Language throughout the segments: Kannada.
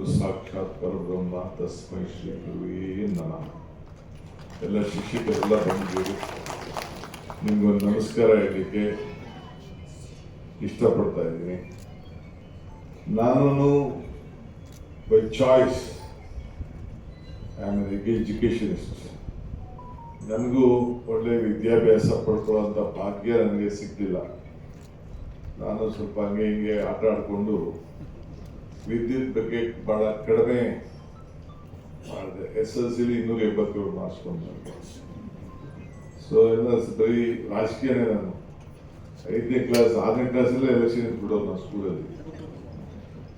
ಗುರು ಸಾಕ್ಷಾತ್ ಪರಬ್ರಹ್ಮ ತಸ್ಮೈ ಶ್ರೀ ಗುರುವೇ ನಮಃ. ಎಲ್ಲ ಶಿಕ್ಷಕರೆಲ್ಲ ಬಂದಿದ್ದೀರಿ ನಿಮ್ಗೊಂದು ನಮಸ್ಕಾರ ಹೇಳಲಿಕ್ಕೆ ಇಷ್ಟಪಡ್ತಾ ಇದ್ದೀನಿ. ನಾನು by choice I am educationist ನನಗೂ ಒಳ್ಳೆ ವಿದ್ಯಾಭ್ಯಾಸ ಪಡ್ಕೊಳ್ಳೋಂಥ ಭಾಗ್ಯ ನನಗೆ ಸಿಕ್ಕಿಲ್ಲ ನಾನು ಸ್ವಲ್ಪ ಹಂಗೆ ಹಿಂಗೆ ಆಟ ಆಡಿಕೊಂಡು ವಿದ್ಯುತ್ ಬಗ್ಗೆ ಬಹಳ ಕಡಿಮೆ ಮಾಡಿದೆ. ಎಸ್ ಎಲ್ ಸಿಲಿ ಇನ್ನೂರ ಎಂಬತ್ತೇಳು ಮಾರ್ಕ್ಸ್ ಬಂದು ಸೊ ಎಲ್ಲ ಬರೀ ರಾಜಕೀಯನೇ ನಾನು. ಐದನೇ ಕ್ಲಾಸ್ ಆರನೇ ಕ್ಲಾಸಲ್ಲೇ ಎಲೆಕ್ಷನ್ ಬಿಡೋದು ನಾವು ಸ್ಕೂಲಲ್ಲಿ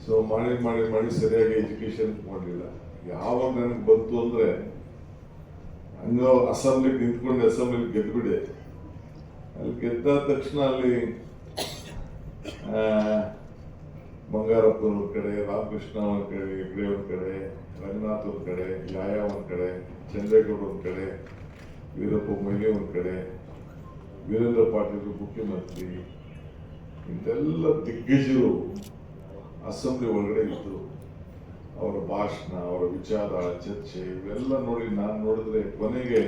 ಸೊ ಮಾಡಿ ಮಾಡಿ ಮಾಡಿ ಸರಿಯಾಗಿ ಎಜುಕೇಶನ್ ಮಾಡಲಿಲ್ಲ ಯಾವಾಗ ನನಗೆ ಬಂತು ಅಂದರೆ, ಹಂಗ ಅಸೆಂಬ್ಲಿಗೆ ನಿಂತ್ಕೊಂಡು ಅಸೆಂಬ್ಲಿ ಗೆದ್ದುಬಿಡೆ ಅಲ್ಲಿ ಗೆದ್ದ ತಕ್ಷಣ ಅಲ್ಲಿ ಬಂಗಾರಪ್ಪ ಒಂದ್ ಕಡೆ ರಾಮಕೃಷ್ಣ ಅವ್ರ ಕಡೆ ಹೆಗ್ಡೆ ಅವ್ರ ಕಡೆ ರಂಗನಾಥ್ ಅವ್ರ ಕಡೆ ಯಾಯ ಒಂದ್ ಕಡೆ ಚಂದ್ರೇಗೌಡ ಒಂದ್ ಕಡೆ, ವೀರಪ್ಪ ಮೊಯ್ಲಿ ಒಂದು ಕಡೆ, ವೀರೇಂದ್ರ ಪಾಟೀಲ್ ಮುಖ್ಯಮಂತ್ರಿ ಇಂಥೆಲ್ಲ ದಿಗ್ಗಜರು ಅಸೆಂಬ್ಲಿ ಒಳಗಡೆ ಇದ್ದು ಅವರ ಭಾಷಣ, ಅವರ ವಿಚಾರ, ಚರ್ಚೆ, ಇವೆಲ್ಲ ನೋಡಿ ನಾನು ನೋಡಿದ್ರೆ ಕೊನೆಗೆ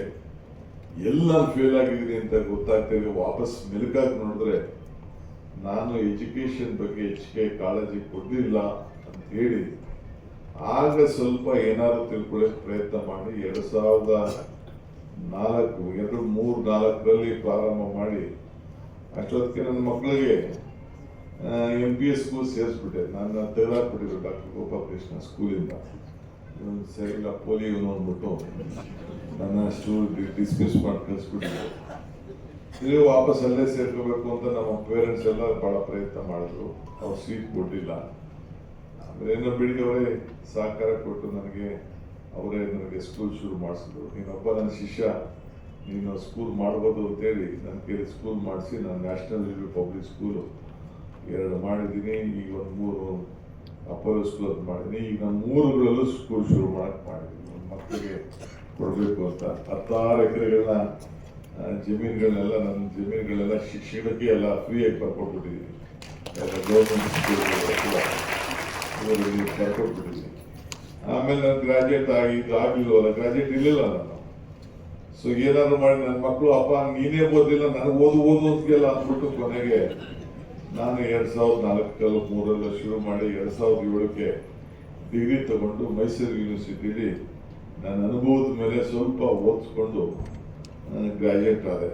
ಎಲ್ಲ ಫೇಲ್ ಆಗಿದ್ದೀನಿ ಅಂತ ಗೊತ್ತಾಗ್ತದೆ ವಾಪಸ್ ಮೆಲುಕಾಗಿ ನೋಡಿದ್ರೆ ನಾನು ಎಜುಕೇಶನ್ ಬಗ್ಗೆ ಹೆಚ್ಚಿಗೆ ಕಾಳಜಿ ಕೊಡಲಿಲ್ಲ ಅಂತ ಹೇಳಿ, ಆಗ ಸ್ವಲ್ಪ ಏನಾದ್ರು ತಿಳ್ಕೊಳ್ಳೋಕೆ ಪ್ರಯತ್ನ ಮಾಡಿ ಎರಡು ಸಾವಿರದ ನಾಲ್ಕು, ಎರಡು ಮೂರು ನಾಲ್ಕರಲ್ಲಿ ಪ್ರಾರಂಭ ಮಾಡಿ, ಅಷ್ಟೊತ್ತಿಗೆ ನನ್ನ ಮಕ್ಕಳಿಗೆ ಎಂ ಪಿ ಎಸ್ ಸ್ಕೂಲ್ ಸೇರಿಸ್ಬಿಟ್ಟೆ. ನಾನು ತೆಗೆದಾಕ್ಬಿಟ್ಟಿದ್ರು ಡಾಕ್ಟರ್ ಗೋಪಾಲಕೃಷ್ಣ ಸ್ಕೂಲಿಂದ ಸರಿ ಪೋಲಿಯೋ ಪೋಲಿ ಇವನು ಅಂದ್ಬಿಟ್ಟು ನನ್ನ ಸ್ಟೂಲ್ ಡಿಸ್ಕಸ್ ಮಾಡಿ ಕಳಿಸ್ಬಿಟ್ಟಿದ್ರು. ತಿರುಗಿ ವಾಪಸ್ ಅಲ್ಲೇ ಸೇರ್ಕೋಬೇಕು ಅಂತ ನಮ್ಮ ಪೇರೆಂಟ್ಸ್ ಎಲ್ಲ ಬಹಳ ಪ್ರಯತ್ನ ಮಾಡಿದ್ರು. ಅವ್ರು ಸೀಟ್ ಕೊಟ್ಟಿಲ್ಲ. ಆಮೇಲೆ ಬೆಳಿಗ್ಗೆ ಅವರೇ ಸಹಕಾರ ಕೊಟ್ಟು ನನಗೆ ಅವರೇ ನನಗೆ ಸ್ಕೂಲ್ ಶುರು ಮಾಡಿಸಿದ್ರು. ನೀನೊಬ್ಬ ನನ್ನ ಶಿಷ್ಯ, ನೀನು ಸ್ಕೂಲ್ ಮಾಡ್ಬೋದು ಅಂತೇಳಿ ನನ್ನ ಕೈಲಿ ಸ್ಕೂಲ್ ಮಾಡಿಸಿ ನಾನು ನ್ಯಾಷನಲ್ ರಿವ್ಯೂ ಪಬ್ಲಿಕ್ ಸ್ಕೂಲು ಎರಡು ಮಾಡಿದ್ದೀನಿ. ಈಗ ಒಂದು ಮೂರು ಅಪೋಲೋ ಸ್ಕೂಲ್ ಅಂತ ಮಾಡಿದ್ದೀನಿ. ಈಗ ನಮ್ಮ ಮೂರುಗಳಲ್ಲೂ ಸ್ಕೂಲ್ ಶುರು ಮಾಡಕ್ಕೆ ಮಾಡಿದ್ದೀನಿ. ಮಕ್ಕಳಿಗೆ ಕೊಡಬೇಕು ಅಂತ. ಹತ್ತಾರು ಎಕರೆಗಳನ್ನ ಜಮೀನುಗಳನ್ನೆಲ್ಲ ನನ್ನ ಜಮೀನುಗಳೆಲ್ಲ ಶಿಕ್ಷಣಕ್ಕೆ ಎಲ್ಲ ಫ್ರೀಯಾಗಿ ಬರ್ಕೊಟ್ಬಿಟ್ಟಿದ್ದೀನಿ ಗೌರ್ಮೆಂಟ್ ಸ್ಕೂಲ್ಗಳು ಬರ್ಕೊಟ್ಬಿಟ್ಟಿದ್ದೀನಿ ಆಮೇಲೆ ನಾನು ಗ್ರಾಜುಯೇಟ್ ಆಗಿ ಇದು ಆಗಿಲ್ವಲ್ಲ ಗ್ರಾಜುಯೇಟ್ ಇರಲಿಲ್ಲ ನಾನು. ಸೊ ಏನಾದ್ರು ಮಾಡಿ ನನ್ನ ಮಕ್ಕಳು ಅಪ್ಪ, ನೀನೇ ಓದಿಲ್ಲ ನನಗೆ ಓದು ಓದು ಅಂದ್ಬಿಟ್ಟು ಕೊನೆಗೆ ನಾನು ಎರಡು ಸಾವಿರದ ನಾಲ್ಕಲ್ಲ ಮೂರಲ್ಲ ಶುರು ಮಾಡಿ ಎರಡ್ ಸಾವಿರದ ಏಳಕ್ಕೆ ಡಿಗ್ರಿ ತಗೊಂಡು ಮೈಸೂರು ಯೂನಿವರ್ಸಿಟಿಲಿ ನನ್ನ ಅನುಭವದ ಮೇಲೆ ಸ್ವಲ್ಪ ಓದಿಸ್ಕೊಂಡು ಗ್ರಾಜುಯೇಟ್ ಆದೆ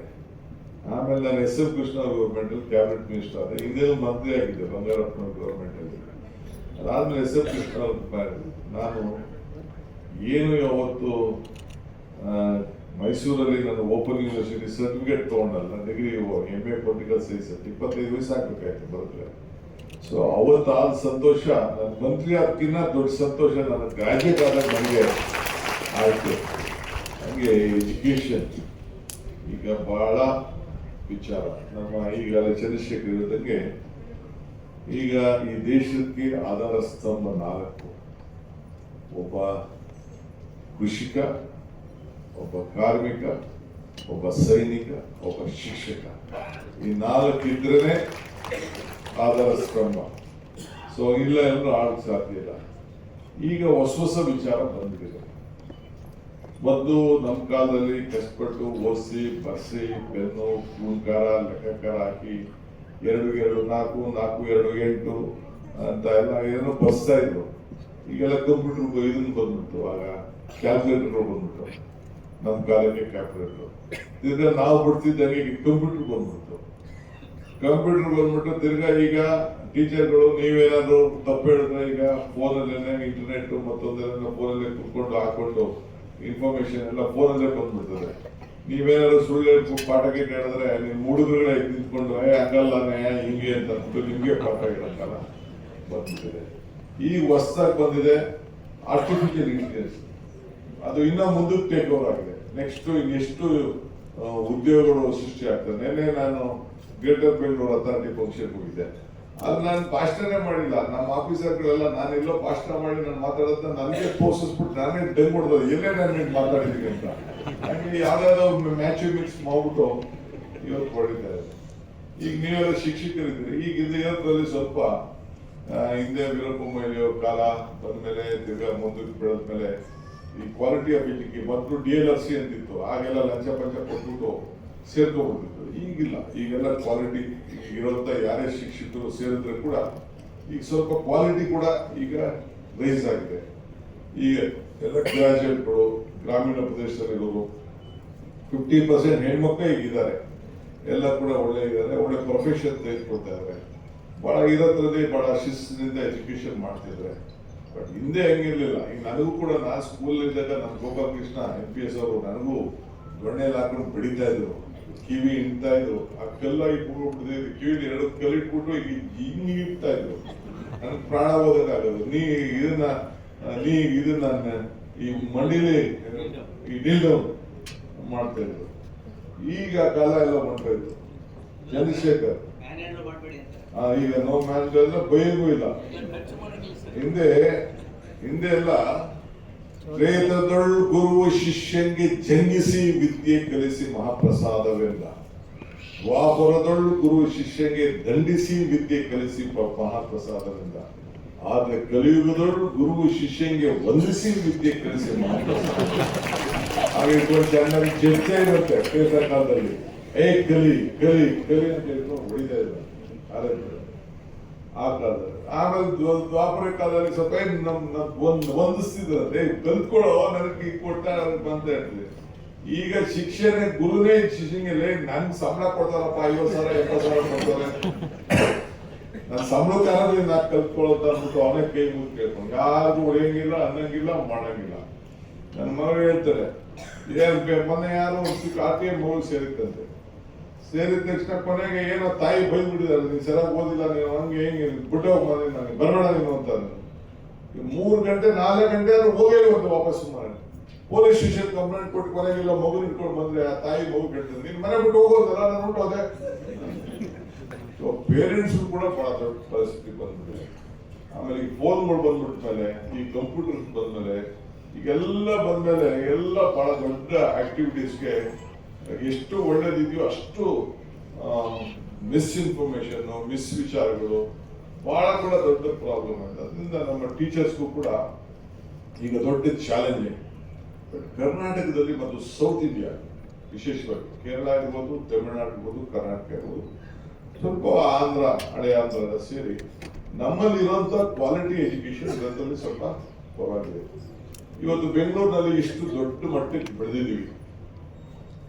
ಆಮೇಲೆ ನಾನು ಎಸ್ ಎಫ್ ಕೃಷ್ಣ ಗೌರ್ಮೆಂಟಲ್ಲಿ ಕ್ಯಾಬಿನೆಟ್ ಮಿನಿಸ್ಟರ್ ಆದೆ. ಹಿಂದೆ ಮಂತ್ರಿ ಆಗಿದ್ದೆ, ಬಂಗಾರಪ್ಪನ ಗೌರ್ಮೆಂಟಲ್ಲಿ ಅದಾದ್ಮೇಲೆ ಎಸ್ ಎಫ್ ಕೃಷ್ಣ ನಾನು ಏನು ಯಾವತ್ತು ಮೈಸೂರಲ್ಲಿ ನಾನು open university certificate ತಗೊಂಡಲ್ಲ degree M A political science ಇಪ್ಪತ್ತೈದು ವಯಸ್ಸು ಹಾಕ್ಬೇಕಾಯ್ತು ಬರ್ತಾರೆ ಸೊ ಅವತ್ತು ಆದ ಸಂತೋಷ ನನ್ನ ಮಂತ್ರಿ ಅದಕ್ಕಿಂತ ದೊಡ್ಡ ಸಂತೋಷ ನನ್ನ ಗ್ರಾಜುಯೇಟ್ ಆದಾಗ ನನಗೆ ಆಯ್ತು. ಹಾಗೆ ಎಜುಕೇಶನ್ ಈಗ ಬಹಳ ವಿಚಾರ. ನಮ್ಮ ಈಗ ಚಂದ್ರಶೇಖರ್ ಇರೋದಂಗೆ ಈಗ ಈ ದೇಶಕ್ಕೆ ಆಧಾರ ಸ್ತಂಭ ನಾಲ್ಕು. ಒಬ್ಬ ಕೃಷಿಕ, ಒಬ್ಬ ಕಾರ್ಮಿಕ, ಒಬ್ಬ ಸೈನಿಕ, ಒಬ್ಬ ಶಿಕ್ಷಕ. ಈ ನಾಲ್ಕು ಇದ್ರೇ ಆಧಾರ ಸ್ತಂಭ ಸೊ ಇಲ್ಲ ಎಲ್ಲರೂ ಆಡಕ್ ಸಾಧ್ಯ ಇಲ್ಲ. ಈಗ ಹೊಸ ಹೊಸ ವಿಚಾರ ಬಂದಿದೆ ಮೊದಲು ನಮ್ಮ ಕಾಲದಲ್ಲಿ ಕಷ್ಟಪಟ್ಟು ಓದಿಸಿ, ಬರ್ಸಿ, ಪೆನ್ನು ಕೂನ್ಕಾರ ಲೆಕ್ಕಕಾರ ಹಾಕಿ ಎರಡು ಎರಡು, ನಾಲ್ಕು ನಾಲ್ಕು, ಎರಡು, ಎಂಟು ಅಂತ ಎಲ್ಲ ಏನೋ ಬರ್ಸ್ತಾ ಇದ್ರು. ಈಗೆಲ್ಲ ಕಂಪ್ಯೂಟರ್ ಇದನ್ನು ಬಂದ್ಬಿಟ್ಟು ಆಗ ಕ್ಯಾಲ್ಕುಲೇಟರ್ ಬಂದ್ಬಿಟ್ಟು ನಮ್ಮ ಕಾಲಕ್ಕೆ ಕ್ಯಾಲ್ಕುಲೇಟರ್ ಇದ್ರೆ ನಾವು ಬಿಡ್ತಿದ್ದಂಗೆ ಈಗ ಕಂಪ್ಯೂಟರ್ ಬಂದ್ಬಿಟ್ಟು ಕಂಪ್ಯೂಟರ್ ಬಂದ್ಬಿಟ್ಟು ತಿರ್ಗಾ ಈಗ ಟೀಚರ್ಗಳು ನೀವೇನಾದ್ರು ತಪ್ಪು ಹೇಳಿದ್ರೆ ಈಗ ಫೋನಲ್ಲೇನೆ ಇಂಟರ್ನೆಟ್ ಮತ್ತೊಂದೇನ ಫೋನಲ್ಲೇ ಕುತ್ಕೊಂಡು ಹಾಕೊಂಡು ಇನ್ಫಾರ್ಮೇಶನ್ ಎಲ್ಲ ಫೋನಲ್ಲೇ ಬಂದ್ಬಿಡ್ತದೆ. ನೀವೇನಾದ್ರು ಸುಳ್ಳು ಪಾಠ ಕೇಟ್ ಹೇಳಿದ್ರೆ ನೀವು ಹುಡುಗರುಗಳೇ ನಿಂತ್ಕೊಂಡು ಏ ಹಂಗಲ್ಲನೇ ಹಿಂಗೆ ಅಂತ ಅಂದ್ಬಿಟ್ಟು ನಿಮಗೆ ಪಾಠ ಹೇಳಕ್ಕಲ್ಲ ಬಂದ್ಬಿಟ್ಟಿದೆ. ಈ ಹೊಸ್ದಾಗಿ ಬಂದಿದೆ ಆರ್ಟಿಫಿಷಿಯಲ್ ಇಂಟೆಲಿಜೆನ್ಸ್ ಅದು ಇನ್ನೂ ಮುಂದಕ್ಕೆ ಟೇಕ್ ಓವರ್ ಆಗಿದೆ. ನೆಕ್ಸ್ಟ್ ಆ, ಉದ್ಯೋಗಗಳು ಸೃಷ್ಟಿ ಆಗ್ತದೆ. ನಿನ್ನೆ ನಾನು ಗ್ರೇಟರ್ ಬೆಂಗಳೂರು ಅಥಾರಿಟಿ ಫಂಕ್ಷನ್ ಹೋಗಿದ್ದೆ. ಅದು ನಾನು ಭಾಷಣನೇ ಮಾಡಿಲ್ಲ. ನಮ್ಮ ಆಫೀಸರ್ಗಳೆಲ್ಲ, ನಾನು ಎಲ್ಲೋ ಭಾಷಣ ಮಾಡಿ ನಾನು ಮಾತಾಡೋದನ್ನ ನನಗೆ ತೋರಿಸ್ಬಿಟ್ಟು ನಾನೇ ಡೈ ಮಾಡೋದು ಎಲ್ಲೇ ನಾನು ನಿಮ್ಗೆ ಮಾತಾಡಿದ್ದೀನಿ ಅಂತ. ಹಂಗೆ ಯಾವ್ದಾದ್ರು ಮ್ಯಾಚ್ ಮಿಕ್ಸ್ ಮಾಡ್ಬಿಟ್ಟು ಇವತ್ತು ಹೊಡಿತಾರೆ ಈಗ ನೀವೆಲ್ಲ ಶಿಕ್ಷಕರಿದ್ದೀರಿ. ಈಗ ಇದು ಇರೋದ್ರಲ್ಲಿ ಸ್ವಲ್ಪ ಹಿಂದೆ ವೀರಪ್ಪ ಮೊಯ್ಲಿ ಕಾಲ ಬಂದ್ಮೇಲೆ ತಿರ್ಗಾ ಮುಂದಕ್ಕೆ ಬೆಳೆದ್ಮೇಲೆ ಈ ಕ್ವಾಲಿಟಿ ಆಫ್ ಎಜುಕೇಶನ್ ಮೊದಲು ಡಿ ಎಲ್ ಆರ್ ಸಿ ಅಂತಿತ್ತು. ಆಗೆಲ್ಲ ಲಂಚ ಪಂಚ ಕೊಟ್ಬಿಟ್ಟು ಸೇರ್ಕೊಂಡ್ಬಿಡ್ತಿತ್ತು ಈಗಿಲ್ಲ. ಈಗೆಲ್ಲ ಕ್ವಾಲಿಟಿ ಇರೋಂಥ ಯಾರೇ ಶಿಕ್ಷಕರು ಸೇರಿದ್ರೆ ಕೂಡ ಈಗ ಸ್ವಲ್ಪ ಕ್ವಾಲಿಟಿ ಕೂಡ ಈಗ ರೈಸ್ ಆಗಿದೆ. ಈಗ ಎಲ್ಲ ಗ್ರಾಜುಯೇಟ್ಗಳು ಗ್ರಾಮೀಣ ಪ್ರದೇಶದಲ್ಲಿರೋರು ಫಿಫ್ಟಿ ಪರ್ಸೆಂಟ್ ಹೆಣ್ಮಕ್ಳೇ ಈಗಿದ್ದಾರೆ. ಎಲ್ಲ ಕೂಡ ಒಳ್ಳೆ ಇದ್ದಾರೆ, ಒಳ್ಳೆ ಪ್ರೊಫೆಷನ್ ತೆಗೆದುಕೊಳ್ತಾ ಇದ್ದಾರೆ. ಬಹಳ ಇರೋದ್ರಲ್ಲಿ ಬಹಳ ಶಿಸ್ತಿನಿಂದ ಎಜುಕೇಶನ್ ಮಾಡ್ತಿದ್ದಾರೆ. ಬಟ್ ಹಿಂದೆ ಹಂಗಿರಲಿಲ್ಲ. ಈಗ ನನಗೂ ಕೂಡ ನಾನು ಸ್ಕೂಲ್ ಇದ್ದಾಗ ನಮ್ಮ Gopal Krishna M P S ಅವರು ನನಗೂ ದೊಣ್ಣೆಯಲ್ಲಿ ಹಾಕೊಂಡು ಬೆಳೀತಾ ಇದ್ರು. ಕಿವಿ ಇಂತಾ ಇದ್ರು ಆ ಕಲ್ಲ ಇಟ್ಬಿಟ್ಟು ಕಿವಿ ಎರಡು ಕಲ್ಲು ಇಟ್ಬಿಟ್ಟು ಈಗ ಹಿಂಗ್ ಇಡ್ತಾ ಇದ್ರು ನನಗೆ ಪ್ರಾಣ ಹೋಗೋದಾಗದು. ನೀ ಇದನ್ನ ನೀ ಇದನ್ನ ಈ ಮಣ್ಣಿಲಿ ಡೌನ್ ಮಾಡ್ತಾ ಇದ್ರು. ಈಗ ಕಾಲ ಎಲ್ಲ ಮಾಡ್ತಾ ಇದ್ರು. ಚಂದ್ರಶೇಖರ್. ಈಗ ನೋ ಮ್ಯಾನ್ ಬೈಯಂಗೂ ಇಲ್ಲ. ಹಿಂದೆ ಹಿಂದೆ ಎಲ್ಲ ಪ್ರೇತದೊಳ್ ಗುರು ಶಿಷ್ಯಂಗೆ ಜಂಗಿಸಿ ವಿದ್ಯೆ ಕಲಿಸಿ ಮಹಾಪ್ರಸಾದವೆಂದ ದ್ವಾಪುರದಳು ಗುರು ಶಿಷ್ಯಂಗೆ ದಂಡಿಸಿ ವಿದ್ಯೆ ಕಲಿಸಿ ಮಹಾಪ್ರಸಾದವೆಂದ ಆದ್ರೆ ಕಲಿಯುಗದೊಳ್ ಗುರು ಶಿಷ್ಯಂಗೆ ವಂದಿಸಿ ವಿದ್ಯೆ ಕಲಿಸಿ ಮಹಾಪ್ರಸಾದ ಹಾಗೆ ಚೆನ್ನಾಗಿ ಚರ್ಚೆ ಇರುತ್ತೆ ಪ್ರೇತ ಕಾಲದಲ್ಲಿ ಏ ಕಲಿ ಕಲಿ ಕಲಿ ಅಂತ ಹೇಳ್ಕೊಂಡು ಹೊಡಿತಾ ಇದ್ದಾರೆ ಆ ಕಾಲದಲ್ಲಿ ಆಮೇಲೆ ದ್ವ- ದ್ವಾಪರ ಕಾಲದಲ್ಲಿ ಸ್ವಲ್ಪ ನಮ್ಮ ನಮ್ ನಮ್ ಒಂದ್ ಹೊಂದಿಸ್ತಿದ್ರಂತೆ ಕಲ್ತ್ಕೊಳ್ಳೋ ನನಗೆ ಈಗ ಕೊಟ್ಟ ಬಂತ ಇರ್ತದೆ ಈಗ ಶಿಕ್ಷಣ ಗುರುನೇ ಶಿಷ್ಯಂಗೆ ನನ್ಗೆ ಸಂಬಳ ಕೊಡ್ತಾರಪ್ಪ, ಐವತ್ತು ಸಾವಿರ, ಎಪ್ಪತ್ತು ಸಾವಿರ ಕೊಡ್ತಾರೆ. ನನ್ನ ಸಂಬಳ ಕಾಲದಲ್ಲಿ ನಾ ಕಲ್ತ್ಕೊಳ್ಳೋದು ಅಂದ್ಬಿಟ್ಟು ಅವನೇ ಕೈ ಮುಗಿ ಕೇಳ್ಕೊಂಡು ಯಾರು ಹೊಡೆಯಂಗಿಲ್ಲ, ಅನ್ನಂಗಿಲ್ಲ, ಮಾಡಂಗಿಲ್ಲ. ನನ್ನ ಮಗ ಹೇಳ್ತಾರೆ ಮೊನ್ನೆ ಯಾರು ಒಂದು ಎಂ ಮಗಳು ಸೇರಿತ್ತಂತೆ. ಸೇರಿದ ತಕ್ಷಣ ಕೊನೆಗೆ ಏನೋ ತಾಯಿ ಬೈದ್ಬಿಟ್ಟಿದ್ದಾರೆ, ನೀನು ಸರಿಯಾಗಿ ಓದಿಲ್ಲ ನೀನು, ಹಂಗೆ ಹೆಂಗೆ ಬಿಟ್ಟು ಹೋಗ್ ನನಗೆ ಬರಬೇಡ ನೀನು ಅಂತ ಅಂದ್ರು. ಮೂರು ಗಂಟೆ, ನಾಲ್ಕು ಗಂಟೆ ಆದ್ರೂ ಹೋಗೇ ಒಂದು ವಾಪಸ್ ಮಾಡಿ ಪೊಲೀಸ್ ಸ್ಟೇಷನ್ ಕಂಪ್ಲೇಂಟ್ ಕೊಟ್ಟು ಕೊನೆಗೆಲ್ಲ ಮಗು ಇಟ್ಕೊಂಡು ಬಂದ್ರೆ ಆ ತಾಯಿ ಮಗು ಕೆಟ್ಟದ್ದು. ನೀನ್ ಮನೆ ಬಿಟ್ಟು ಹೋಗೋದಲ್ಲ ನಾನು ಅದೇ. ಪೇರೆಂಟ್ಸ್ ಕೂಡ ಬಹಳ ದೊಡ್ಡ ಪರಿಸ್ಥಿತಿ ಬಂದ್ಬಿಟ್ಟಿದೆ. ಆಮೇಲೆ ಈ ಫೋನ್ಗಳು ಬಂದ್ಬಿಟ್ಮೇಲೆ, ಈ ಕಂಪ್ಯೂಟರ್ಸ್ ಬಂದ್ಮೇಲೆ, ಈಗೆಲ್ಲ ಬಂದ್ಮೇಲೆ ಎಲ್ಲ ಬಹಳ ದೊಡ್ಡ ಆಕ್ಟಿವಿಟೀಸ್ಗೆ ಎಷ್ಟು ಒಳ್ಳೇದಿದೆಯೋ ಅಷ್ಟು ಮಿಸ್ಇನ್ಫಾರ್ಮೇಶನ್ ಮಿಸ್ ವಿಚಾರಗಳು ಬಹಳ ಕೂಡ ದೊಡ್ಡ ಪ್ರಾಬ್ಲಮ್ ಆಗಿದೆ. ಅದರಿಂದ ನಮ್ಮ ಟೀಚರ್ಸ್ಗೂ ಕೂಡ ಈಗ ದೊಡ್ಡ ಚಾಲೆಂಜ್ ಬಟ್ ಕರ್ನಾಟಕದಲ್ಲಿ ಮತ್ತು ಸೌತ್ ಇಂಡಿಯಾ ವಿಶೇಷವಾಗಿ ಕೇರಳ ಇರ್ಬೋದು ತಮಿಳುನಾಡು ಇರ್ಬೋದು ಕರ್ನಾಟಕ ಇರ್ಬೋದು ಸ್ವಲ್ಪ ಆಂಧ್ರ ಹಳೆ ಆಂಧ್ರದ ಸೇರಿ ನಮ್ಮಲ್ಲಿ ಇರುವಂತ ಕ್ವಾಲಿಟಿ ಎಜುಕೇಶನ್ ಇದರಲ್ಲಿ ಸ್ವಲ್ಪ ಪರವಾಗಿದೆ ಇವತ್ತು ಬೆಂಗಳೂರಿನಲ್ಲಿ ಇಷ್ಟು ದೊಡ್ಡ ಮಟ್ಟಕ್ಕೆ ಬೆಳೆದಿದ್ದೀವಿ.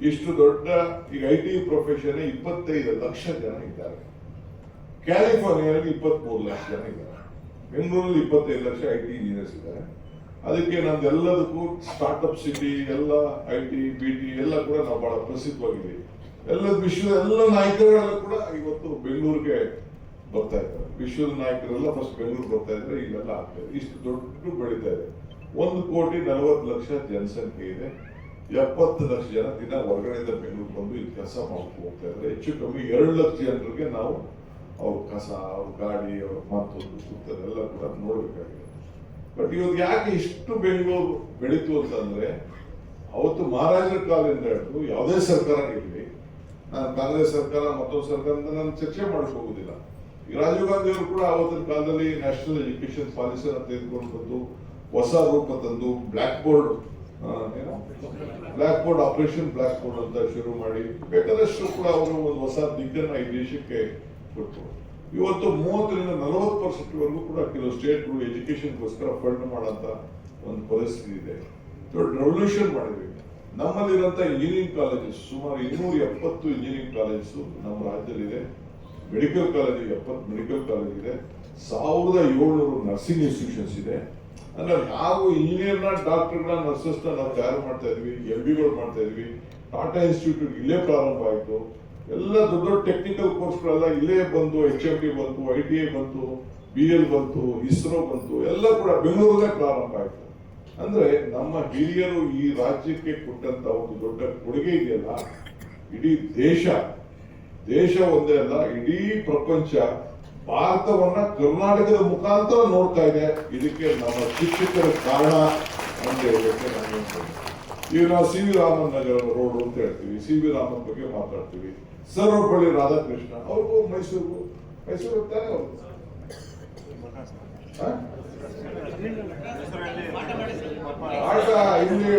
ಇಷ್ಟು ದೊಡ್ಡ ಈಗ ಐ ಟಿ ಪ್ರೊಫೆಷನ್ ಇಪ್ಪತ್ತೈದು ಲಕ್ಷ ಜನ ಇದ್ದಾರೆ. ಕ್ಯಾಲಿಫೋರ್ನಿಯಾದಲ್ಲಿ ಇಪ್ಪತ್ಮೂರು ಲಕ್ಷ ಜನ ಇದ್ದಾರೆ. ಬೆಂಗಳೂರಲ್ಲಿ ಇಪ್ಪತ್ತೈದು ಲಕ್ಷ ಐ ಟಿ ಇಂಜಿನಿಯರ್ಸ್ ಇದ್ದಾರೆ. ಅದಕ್ಕೆ ನಮ್ದೆಲ್ಲದಕ್ಕೂ ಸ್ಟಾರ್ಟ್ಅಪ್ ಸಿಟಿ ಎಲ್ಲ ಐ ಟಿ, ಬಿ ಟಿ ಎಲ್ಲ ಕೂಡ ನಾವು ಬಹಳ ಪ್ರಸಿದ್ಧವಾಗಿದೆ ಎಲ್ಲ ವಿಶ್ವದ ಎಲ್ಲ ನಾಯಕರೆಲ್ಲ ಕೂಡ ಇವತ್ತು ಬೆಂಗಳೂರಿಗೆ ಬರ್ತಾ ಇದ್ದಾರೆ. ವಿಶ್ವದ ನಾಯಕರೆಲ್ಲ ಫಸ್ಟ್ ಬೆಂಗಳೂರು ಬರ್ತಾ ಇದ್ರೆ ಇಲ್ಲೆಲ್ಲ ಆಗ್ತಾ ಇದೆ. ಇಷ್ಟು ದೊಡ್ಡ ಬೆಳೀತಾ ಇದೆ. ಒಂದು ಕೋಟಿ ನಲವತ್ತು ಲಕ್ಷ ಜನಸಂಖ್ಯೆ ಇದೆ. ಎಪ್ಪತ್ತು ಲಕ್ಷ ಜನ ದಿನ ಹೊರಗಡೆಯಿಂದ ಬೆಂಗಳೂರು ಬಂದು ಇಲ್ಲಿ ಕೆಲಸ ಮಾಡ್ಕೊಂಡು ಹೋಗ್ತಾ ಇದ್ದಾರೆ. ಹೆಚ್ಚು ಕಮ್ಮಿ ಎರಡು ಲಕ್ಷ ಜನರಿಗೆ ನಾವು ಅವ್ರ ಕಸ, ಅವ್ರ ಗಾಡಿ, ಅವ್ರ ಮತ್ತೊಂದು ಸುತ್ತದೆಲ್ಲ ಕೂಡ ನೋಡಬೇಕಾಗಿದೆ. ಬಟ್ ಇವತ್ತು ಯಾಕೆ ಇಷ್ಟು ಬೆಂಗಳೂರು ಬೆಳೀತು ಅಂತಂದ್ರೆ, ಅವತ್ತು ಮಹಾರಾಜರ ಕಾಲದಿಂದ ಹಿಡಿದು ಯಾವುದೇ ಸರ್ಕಾರ ಇರಲಿ, ನಾನು ಕಾಂಗ್ರೆಸ್ ಸರ್ಕಾರ, ಮತ್ತೊಂದು ಸರ್ಕಾರ ನಾನು ಚರ್ಚೆ ಹೋಗುದಿಲ್ಲ. ಈ ರಾಜೀವ್ ಗಾಂಧಿ ಅವರು ಕೂಡ ಅವತ್ತಿನ ಕಾಲದಲ್ಲಿ ನ್ಯಾಷನಲ್ ಎಜುಕೇಶನ್ ಅಂತ ತೆಗೆದುಕೊಂಡು ಬಂದು ಹೊಸ ರೂಪ ತಂದು ಬ್ಲಾಕ್ ಬೋರ್ಡ್ ಏನೋ black board operation black board ಅಂತ ಶುರು ಮಾಡಿ, ಬೇಕಾದಷ್ಟು ಕೂಡ ಅವರು ಒಂದು ಹೊಸ ದಿಗ್ಗನ್ನ ಈ ದೇಶಕ್ಕೆ ಕೊಟ್ಟರು ಇವತ್ತು ಮೂವತ್ತರಿಂದ ನಲವತ್ತು ಪರ್ಸೆಂಟ್ವರೆಗೂ ಕೂಡ ಕೆಲವು ಸ್ಟೇಟ್ಗಳು ಎಜುಕೇಶನ್ಗೋಸ್ಕರ ಫಂಡ್ ಮಾಡಂತ ಒಂದು ಪರಿಸ್ಥಿತಿ ಇದೆ. ದೊಡ್ಡ ರೆವಲ್ಯೂಷನ್ ಮಾಡಿದ್ವಿ ನಮ್ಮಲ್ಲಿರುವಂಥ ಇಂಜಿನಿಯರಿಂಗ್ ಕಾಲೇಜಸ್, ಸುಮಾರು ಇನ್ನೂರ ಎಪ್ಪತ್ತು ಇಂಜಿನಿಯರಿಂಗ್ ಕಾಲೇಜಸ್ ನಮ್ಮ ರಾಜ್ಯದಲ್ಲಿದೆ ಮೆಡಿಕಲ್ ಕಾಲೇಜ್ ಎಪ್ಪತ್ತು, ಮೆಡಿಕಲ್ ಕಾಲೇಜ್ ಇದೆ. ಸಾವಿರದ ಏಳ್ನೂರು ನರ್ಸಿಂಗ್ ಇನ್ಸ್ಟಿಟ್ಯೂಷನ್ಸ್ ಇದೆ. ಅಂದ್ರೆ ನಾವು ಇಂಜಿನಿಯರ್ನ ಡಾಕ್ಟರ್ನ ನರ್ಸಸ್ನ ನಾವು ತಯಾರು ಮಾಡ್ತಾ ಇದ್ವಿ ಎಲ್ ಬಿಗಳು ಮಾಡ್ತಾ ಇದ್ವಿ. ಟಾಟಾ ಇನ್ಸ್ಟಿಟ್ಯೂಟ್ ಇಲ್ಲೇ ಪ್ರಾರಂಭ ಆಯಿತು. ಎಲ್ಲ ದೊಡ್ಡ ದೊಡ್ಡ ಟೆಕ್ನಿಕಲ್ ಕೋರ್ಸ್ಗಳೆಲ್ಲ ಇಲ್ಲೇ ಬಂತು ಎಚ್ ಎಂ ಡಿ ಬಂತು ಐ ಟಿ ಐ ಬಂತು ಬಿ ಎಲ್ ಬಂತು ಇಸ್ರೋ ಬಂತು, ಎಲ್ಲ ಕೂಡ ಬೆಂಗಳೂರಲ್ಲೇ ಪ್ರಾರಂಭ ಆಯಿತು. ಅಂದ್ರೆ ನಮ್ಮ ಹಿರಿಯರು ಈ ರಾಜ್ಯಕ್ಕೆ ಕೊಟ್ಟಂತ ಒಂದು ದೊಡ್ಡ ಕೊಡುಗೆ ಇದೆಯಲ್ಲ, ಇಡೀ ದೇಶ ದೇಶ ಒಂದೇ ಅಲ್ಲ, ಇಡೀ ಪ್ರಪಂಚ ಭಾರತವನ್ನ ಕರ್ನಾಟಕದ ಮುಖಾಂತರ ನೋಡ್ತಾ ಇದೆ. ಇದಕ್ಕೆ ನಮ್ಮ ಶಿಕ್ಷಕರ ಕಾರಣ ಅಂತ ಹೇಳಕ್ಕೆ ನಾನು ಹೇಳ್ತೇನೆ ಈಗ ನಾವು C V Raman Nagar road ಅಂತ ಹೇಳ್ತೀವಿ. ಸಿ ವಿ ರಾಮನ್ ಬಗ್ಗೆ ಮಾತಾಡ್ತೀವಿ. ಸರ್ವಪಳ್ಳಿ ರಾಧಾಕೃಷ್ಣ ಅವ್ರಿಗೂ ಮೈಸೂರು ಮೈಸೂರು ಹೋಗ್ತಾರೆ ಅವರು? ಆಟ ಹಿಂದೆ